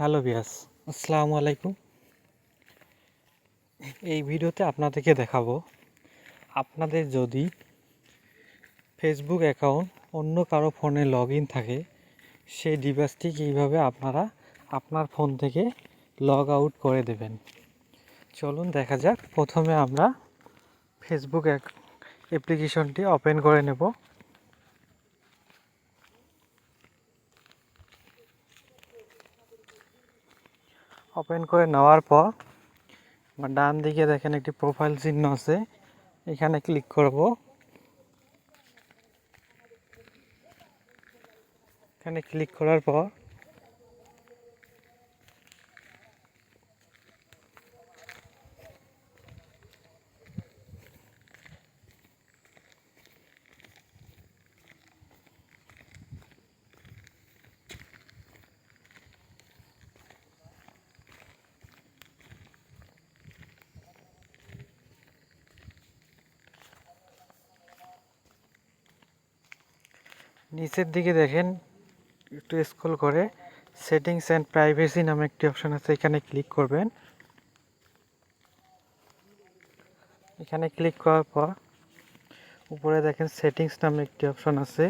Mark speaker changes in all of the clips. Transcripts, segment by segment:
Speaker 1: Hello বিয়াস আসসালামু আলাইকুম। এই ভিডিওতে আপনাদেরকে দেখাবো, আপনাদের যদি ফেসবুক অ্যাকাউন্ট অন্য কারও ফোনে লগ থাকে, সেই ডিভাইসটি কীভাবে আপনারা আপনার ফোন থেকে লগ আউট করে দেবেন। চলুন দেখা যাক, প্রথমে আমরা ফেসবুক অ্যাপ্লিকেশনটি ওপেন করে নেব। ওপেন করে নেওয়ার পর আমার ডান দিকে দেখেন একটি প্রোফাইল চিহ্ন আছে। এখানে ক্লিক করব। এখানে ক্লিক করার পর নিচের দিকে দেখেন, একটু স্ক্রল করে সেটিংস অ্যান্ড প্রাইভেসি নামে একটি অপশন আছে, এখানে ক্লিক করবেন। এখানে ক্লিক করার পর, উপরে দেখেন সেটিংস নামে একটি অপশন আছে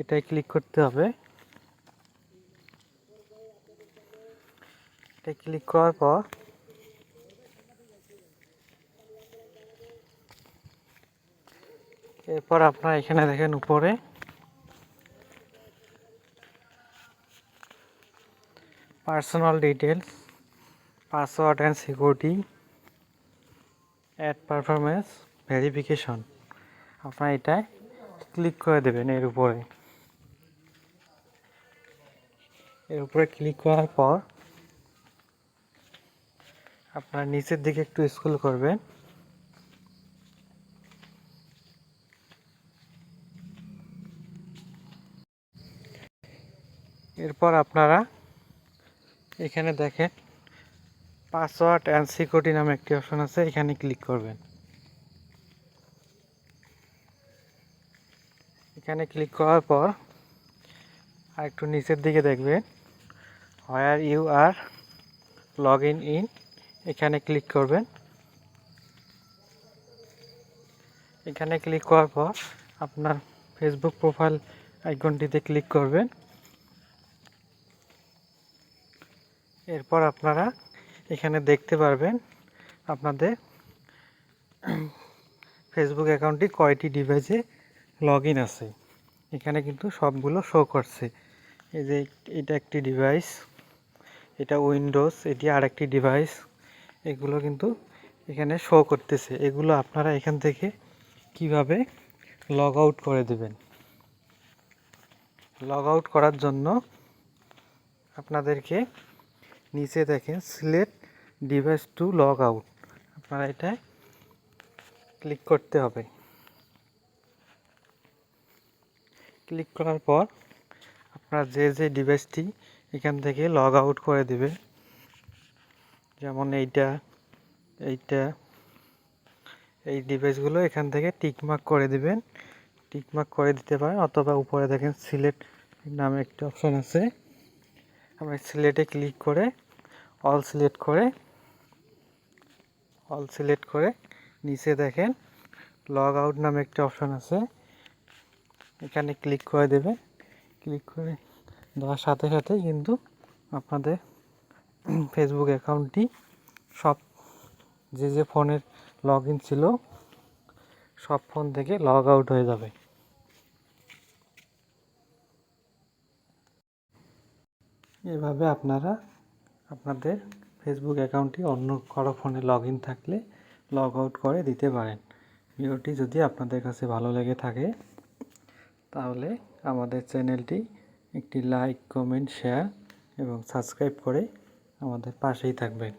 Speaker 1: এটাই ক্লিক করতে হবে। এটা ক্লিক করার পর, এরপর আপনারা এখানে দেখেন উপরে personal details password and security add performance verification আপনারা এটায় ক্লিক করে দেবেন এর উপরে। এর উপরে ক্লিক করার পর আপনার নিচের দিকে একটু স্ক্রল করবেন। এরপর আপনারা এখানে দেখেন পাসওয়ার্ড অ্যান্ড সিকিউরিটি নামে একটি অপশন আছে, এখানে ক্লিক করবেন। এখানে ক্লিক করার পর আর একটু নিচের দিকে দেখবেন where you are log in in এখানে ক্লিক করবেন। এখানে ক্লিক করার পর আপনার ফেসবুক প্রোফাইল আইকনটিতে ক্লিক করবেন। এরপর আপনারা এখানে দেখতে পারবেন আপনাদের ফেসবুক অ্যাকাউন্টটি কয়টি ডিভাইসে লগ আছে। এখানে কিন্তু সবগুলো শো করছে। এই যে এটা একটি ডিভাইস এটা উইন্ডোজ এটি আরেকটি ডিভাইস এগুলো কিন্তু এখানে শো করতেছে। এগুলো আপনারা এখান থেকে কীভাবে লগ আউট করে দেবেন? লগ আউট করার জন্য আপনাদেরকে নিচে দেখেন select device to log out. আপনারা এটায় ক্লিক করতে হবে। ক্লিক করার পর আপনার যে যে ডিভাইসটি এখান থেকে লগ আউট করে দেবে যেমন এইটা এইটা, এই ডিভাইসগুলো এখান থেকে টিকমার্ক করে দিবেন। টিকমার্ক করে দিতে পারেন, অথবা উপরে দেখেন সিলেক্ট নামে একটি অপশন আছে। আমরা সিলেটে ক্লিক করে অল সিলেক্ট করে অল সিলেক্ট করে নিচে দেখেন লগ আউট নামে একটা অপশান আছে। এখানে ক্লিক করে দেবে। ক্লিক করে দেওয়ার সাথে সাথে কিন্তু আপনাদের ফেসবুক অ্যাকাউন্টটি সব যে যে ফোনের লগ ছিল, সব ফোন থেকে লগ আউট হয়ে যাবে। এভাবে আপনারা আপনাদের ফেসবুক অ্যাকাউন্টটি অন্য কারও ফোনে লগ ইন থাকলে লগ আউট করে দিতে পারেন। ভিডিওটি যদি আপনাদের কাছে ভালো লেগে থাকে, তাহলে আমাদের চ্যানেলটি একটি লাইক কমেন্ট শেয়ার এবং সাবস্ক্রাইব করে আমাদের পাশেই থাকবেন।